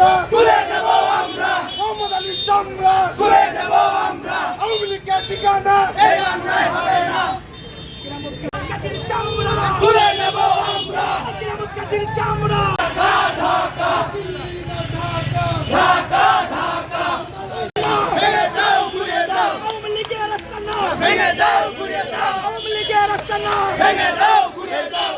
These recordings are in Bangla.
চামড়া তুলে দেব আমরা। মোহাম্মদ আলীর চামড়া তুলে দেব আমরা। আওয়ামী লীগের ঠিকানা এই বাংলায় হবে না। তুলে নেব আমরা ঘুরিয়ে দাও ভেঙে দাও ঘুরিয়ে দাও ভেঙে দাও ঘুরিয়ে দাও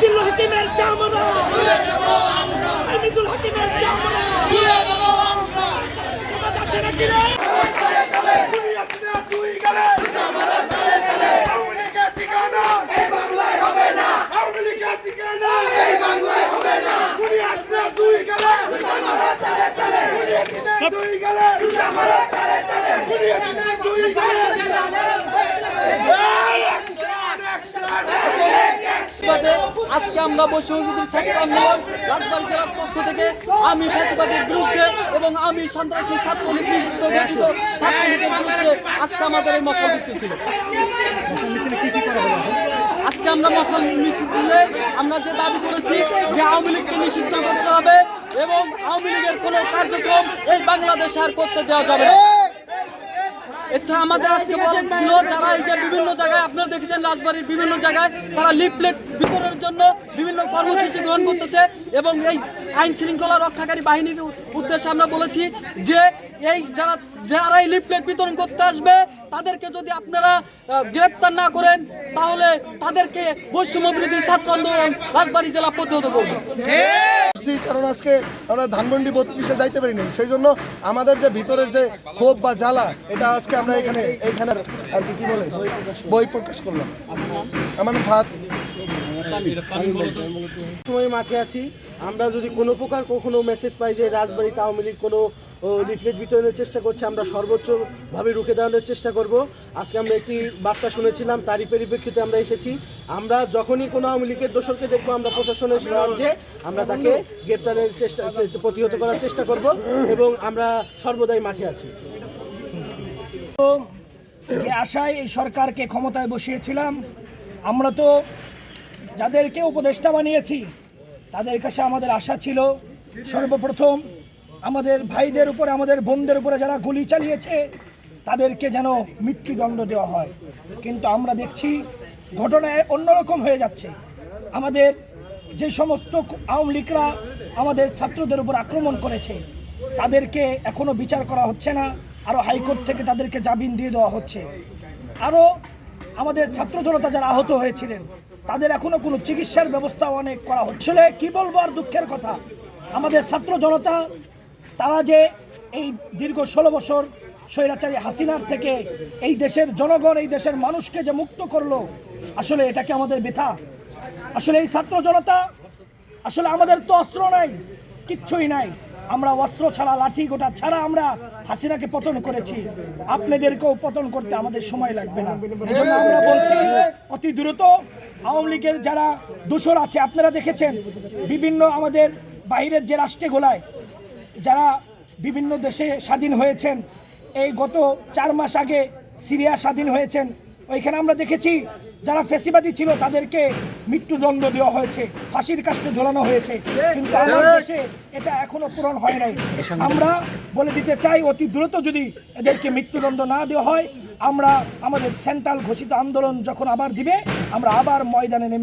জিল্লু হাকিমের চামড়া আনিসুল হাকিমের চামড়া সমাজ আছে নাকি রে দুনিয়া দুই গেলে আওয়ামী লীগের ঠিকানা এই বাংলায় হবে না আওয়ামী লীগের ঠিকানা এই বাংলায় হবে না দুনিয়া দুই গেলে দুই গেলে দুনিয়া দুই গেলে এই অ্যাকশন অ্যাকশন ফ্যাসিবাদে আজকে আমরা বৈষম্যবিরোধী ছাত্র আন্দোলন রাজবাড়ী জেলার পক্ষ থেকে। আমি ফ্যাসিবাদের বিরুদ্ধে এবং আমি সন্ত্রাসী ছাত্রলীগ নিষিদ্ধ ঘোষিত ছাত্রলীগের বিরুদ্ধে আজকে আমাদের এই মশাল মিছিল ছিল। আজকে আমরা মশাল মিছিলে আমরা যে দাবি করেছি যে আওয়ামী লীগকে নিষিদ্ধ করতে হবে এবং আওয়ামী লীগের কোনো কার্যক্রম এই বাংলাদেশে আর করতে দেওয়া যাবে না। এছাড়া আমাদের আজকে বলার ছিল, যারা এই যে বিভিন্ন জায়গায় আপনারা দেখেছেন রাজবাড়ির বিভিন্ন জায়গায়, তারা লিফলেট বিতরণের জন্য বিভিন্ন কর্মসূচি গ্রহণ করতেছে এবং এই আইন শৃঙ্খলা রক্ষাকারী বাহিনীর উদ্দেশ্যে আমরা বলেছি যে এই যারা যারা এই লিফলেট বিতরণ করতে আসবে, তাদেরকে যদি আপনারা গ্রেপ্তার না করেন, তাহলে তাদেরকে বৈষম্য বিরোধী ছাত্র আন্দোলন রাজবাড়ী জেলা প্রতিহত করবে। আসছি কারণ আজকে আমরা ধানমন্ডি বত্রিশে যাইতে পারিনি। সেই জন্য আমাদের যে ভিতরের যে ক্ষোভ বা জ্বালা, এটা আজকে আমরা এখানে এইখানে আর কি কি বলে? বই প্রকাশ করলাম। আমার ভাত সময় মাঠে আছি। আমরা যদি কোনো প্রকার কখনো মেসেজ পাই যে রাজবাড়িতে আওয়ামী লীগ কোনো লিফলেট বিতরণের চেষ্টা করছে, আমরা সর্বোচ্চভাবে রুখে দেওয়ানোর চেষ্টা করব। আজকে আমরা একটি বার্তা শুনেছিলাম, তারই পরিপ্রেক্ষিতে আমরা এসেছি। আমরা যখনই কোনো আওয়ামী লীগের দোষরকে দেখব, আমরা প্রশাসনের সাহায্যে আমরা তাকে গ্রেপ্তারের চেষ্টা, প্রতিহত করার চেষ্টা করব এবং আমরা সর্বদাই মাঠে আছি। তো যে আশায় এই সরকারকে ক্ষমতায় বসিয়েছিলাম, আমরা তো যাদেরকে উপদেষ্টা বানিয়েছি, তাদের কাছে আমাদের আশা ছিল সর্বপ্রথম আমাদের ভাইদের উপরে, আমাদের বোনদের উপরে যারা গুলি চালিয়েছে, তাদেরকে যেন মৃত্যুদণ্ড দেওয়া হয়। কিন্তু আমরা দেখছি ঘটনায় অন্যরকম হয়ে যাচ্ছে। আমাদের যে সমস্ত আওয়ামী লীগরা আমাদের ছাত্রদের উপর আক্রমণ করেছে, তাদেরকে এখনও বিচার করা হচ্ছে না আরও হাইকোর্ট থেকে তাদেরকে জামিন দিয়ে দেওয়া হচ্ছে। আরও আমাদের ছাত্র জনতা যারা আহত হয়েছিলেন, তাদের এখনও কোনো চিকিৎসার ব্যবস্থা অনেক করা হচ্ছে। না। কি বলব আর দুঃখের কথা? আমাদের ছাত্র জনতা তারা যে এই দীর্ঘ ষোলো বছর স্বৈরাচারী হাসিনার থেকে এই দেশের জনগণ, এই দেশের মানুষকে যে মুক্ত করল, আসলে এটাকে আমাদের ব্যথা আসলে এই ছাত্র জনতা, আসলে আমাদের তো অস্ত্র নাই, কিচ্ছুই নাই। আমরা অস্ত্র ছাড়া, লাঠি গোটা ছাড়া আমরা হাসিনাকে পতন করেছি। আপনাদেরকেও পতন করতে আমাদের সময় লাগবে না। আমরা বলছি, অতি দ্রুত আওয়ামী লীগের যারা দূষর আছে, আপনারা দেখেছেন, বিভিন্ন আমাদের বাইরের যে রাষ্ট্রে গোলায় যারা বিভিন্ন দেশে স্বাধীন হয়েছেন এই গত চার মাস আগে সিরিয়া স্বাধীন হয়েছেন ওইখানে আমরা দেখেছি যারা ফেসিবাদী ছিল তাদেরকে মৃত্যুদণ্ড দেওয়া হয়েছে ফাঁসির কাস্টে ঝোলানো হয়েছে। কিন্তু আমাদের দেশে এটা এখনও পূরণ হয় নাই। আমরা বলে দিতে চাই অতি দ্রুত যদি এদেরকে মৃত্যুদণ্ড না দেওয়া হয় আমরা আমাদের সেন্ট্রাল ঘোষিত আন্দোলন যখন আবার দিবে আমরা আবার ময়দানে নেমে